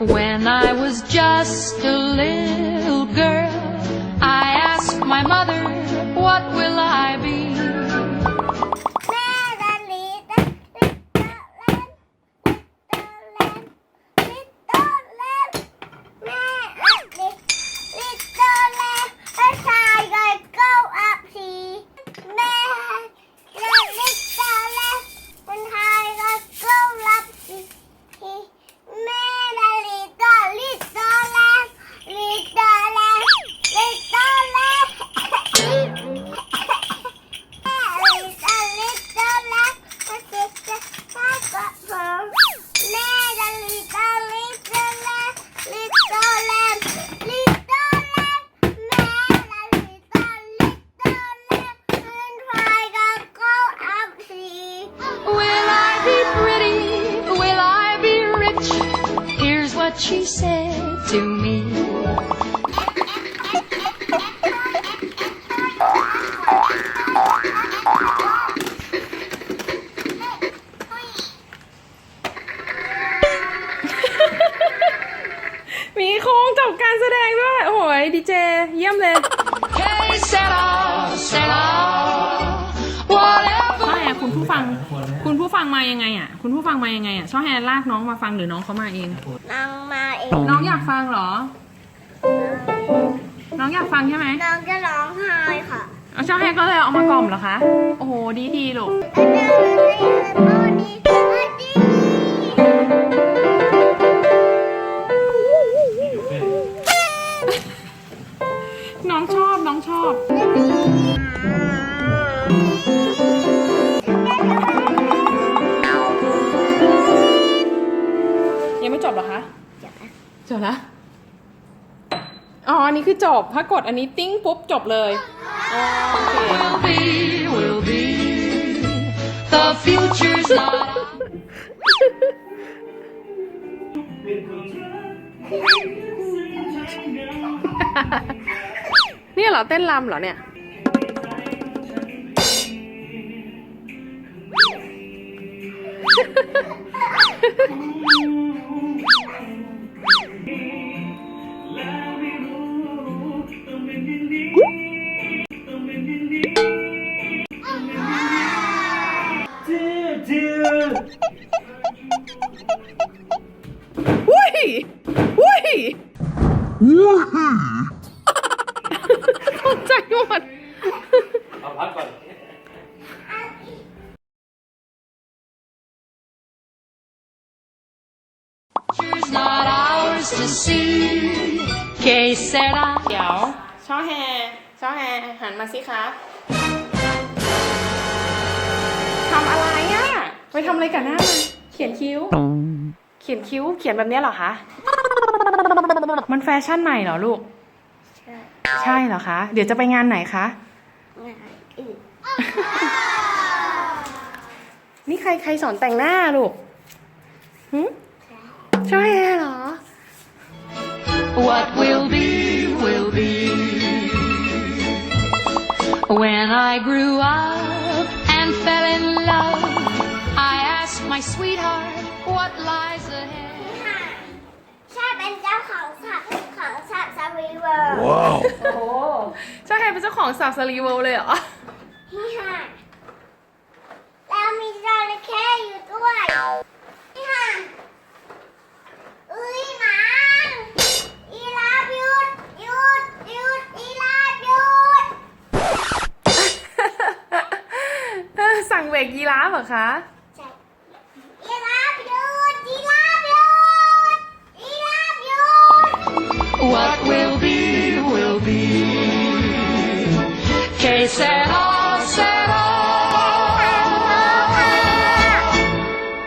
When I was just a little girl, I asked my mother, what she said to me. มีโค้งจบการแสดงด้วย โอ้ยดีเจ เยี่ยมเลย ผู้ฟัง คุณผู้ฟังมายังไงอะ คุณผู้ฟังมายังไงอะช่อแฮลากน้องมาฟังหรือน้องเขามาเองน้องมาเองน้องอยากฟังเหรอ น้องอยากฟังใช่ไหมน้องจะร้องไห้ค่ะเอาช่อแฮก็เลยเอามากล่อมเหรอคะ โอ้โห ดีดีๆลูกน้องชอบ น้องชอบยัง จบล้วอ๋อ อันนี้คือจบ ถ้ากดอันนี้ติ้งปุ๊บจบเลยโอเค Will be, will be. The future's not. เนี่ยเหรอเต้นรำเหรอเนี่ย ตกใจหมด เอาพักก่อน Future's not ours to see. Que sera. เดี๋ยวช่อแฮช่อแฮหันมาสิคะทำอะไรอะ่ะไปทำอะไรกับหน้ามันเขียนคิ้ว เขียนคิ้ว เขียนแบบเนี้ยเหรอคะ มันแฟชั่นใหม่เหรอลูกใช่เหรอคะ เดี๋ยวจะไปงานไหนคะนี่ใครใครสอนแต่งหน้าลูกหึช่อแฮเหรอ What will be, will be. When I grew up and fell in love, I asked my sweetheart what lies ahead. ใช่เป็นเจ้าของสัตว์ของสัตว์ซาวีเวอร์ โอ้โหช่อแฮ เป็นเจ้าของสับสลีเวลเลยเหรอ นี่ค่ะ แล้วมีจระเข้อยู่ด้วย นี่ค่ะอุ้ยหมาอีลาบหยุดหยุดหยุดอีลาบหยุดเออสั่งเบรกยีราฟเหรอคะ ใช่อีลาบหยุดอีลาบหยุดอีลาบหยุด What will be, will be. sincera.